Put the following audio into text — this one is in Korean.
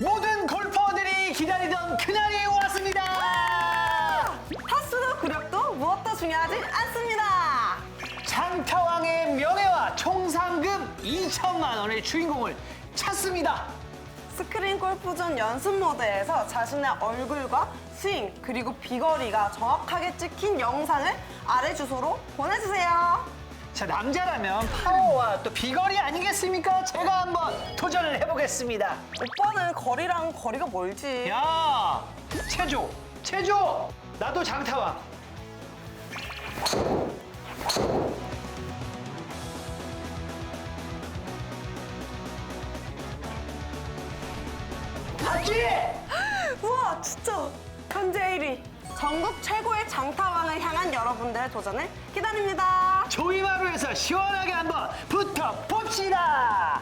모든 골퍼들이 기다리던 그날이 왔습니다. 타수도 구력도 무엇도 중요하지 않습니다. 장타왕의 명예와 총 상금 2천만 원의 주인공을 찾습니다. 스크린 골프존 연습 모드에서 자신의 얼굴과 스윙 그리고 비거리가 정확하게 찍힌 영상을 아래 주소로 보내주세요. 자 남자라면 파워와 또 비거리 아니겠습니까? 제가 한번 도전을 해보겠습니다. 오빠는 거리랑 거리가 멀지. 야 체조 체조 나도 장타왕. 봤지? 우와 진짜 현재 1위 전국 최고의 장타왕을 향한 여러분들의 도전을 기다립니다. 조이 마루에서 시원하게 한번 붙어 봅시다.